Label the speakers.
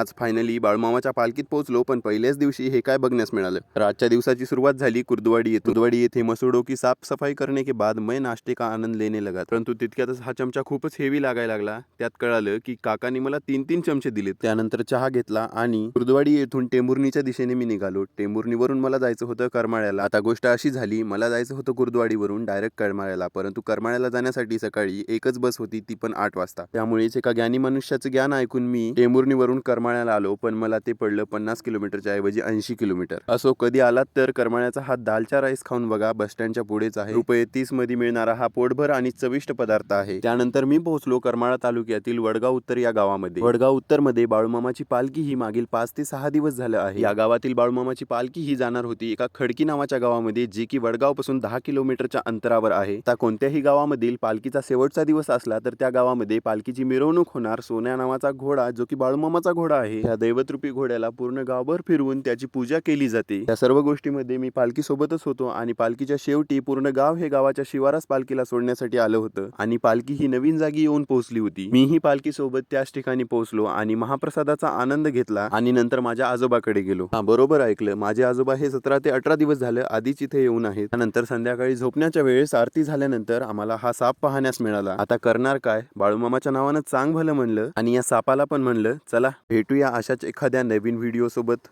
Speaker 1: आज फायनली बाळमामाच्या पालखीत पोहोचलो पण पहिल्याच दिवशी हे काय बघण्यास मिळालं? रातच्या दिवसाची सुरुवात झाली कुर्दवाडी येथे कुर्दवाडी येथे मसुडो की साफसफाई करणे करने के बाद मैं नाश्ते का आनंद लेने लगा परंतु तितक्यातच हा चमचा खूपच हेवी लागायला लागला. त्यात कळालं की काकांनी मला तीन तीन चमचे दिले त्यानंतर चहा घेतला आणि कुर्दवाडी येथून टेंभुर्णीच्या दिशेने मी निघालो. टेंभुर्णीवरून मला जायचं होतं करमाळ्याला. आता गोष्ट अशी झाली मला जायचं होतं कुर्दवाडीवरून डायरेक्ट करमाळ्याला. परंतु करमाळ्याला जाण्यासाठी सकाळी एकच बस होती ती पण आठ वाजता. त्यामुळेच एका ज्ञानी मनुष्याचं ज्ञान ऐकून मी टेंभुर्णीवरून करमाळ्याला आलो पण मला ते पडलं पन्नास किलोमीटरच्या ऐवजी ऐंशी किलोमीटर. असो कधी आलात तर करमाळ्याचा हा दालचा राईस खाऊन बघा बस स्टँडच्या पुढेच आहे. रुपये तीसमध्ये मिळणारा हा पोटभर आणि चविष्ट पदार्थ आहे. त्यानंतर मी पोहोचलो करमाळा तालुक्यातील वडगाव उत्तर या गावामध्ये. वडगाव उत्तरमध्ये बाळूमामाची पालखी ही मागील पाच ते सहा दिवस झालं आहे. या गावातील बाळूमामाची पालखी ही जाणार होती एका खडकी नावाच्या गावामध्ये जी की वडगावपासून दहा किलोमीटरच्या अंतरावर आहे. आता कोणत्याही गावामधील पालखीचा शेवटचा दिवस असला तर त्या गावामध्ये पालखीची मिरवणूक होणार. सोन्या नावाचा घोडा जो की बाळूमामाचा घोडा आहे. त्या दैवतरूपी घोड्याला पूर्ण गावभर फिरवून त्याची पूजा केली जाते. या सर्व गोष्टीमध्ये मी पालखी सोबतच होतो आणि पालखीच्या शेवटी पूर्ण गाव हे गावाच्या शिवारास पालखीला सोडण्यासाठी आलं होतं. आणि पालखी ही नवीन जागी येऊन पोहोचली होती. मीही पालखी सोबत त्याच ठिकाणी पोहोचलो आणि महाप्रसादाचा आनंद घेतला आणि नंतर माझ्या आजोबाकडे गेलो. हा बरोबर ऐकलं. माझे आजोबा हे सतरा ते अठरा दिवस झालं आधीच इथे येऊन आहेत. त्यानंतर संध्याकाळी झोपण्याच्या वेळेस आरती झाल्यानंतर आम्हाला हा साप पाहण्यास मिळाला. आता करणार काय? बाळूमामाच्या नावानं चांग भलं म्हणलं आणि या सापाला पण म्हणलं चला भेटूया अशाच एखाद्या नवीन व्हिडिओसोबत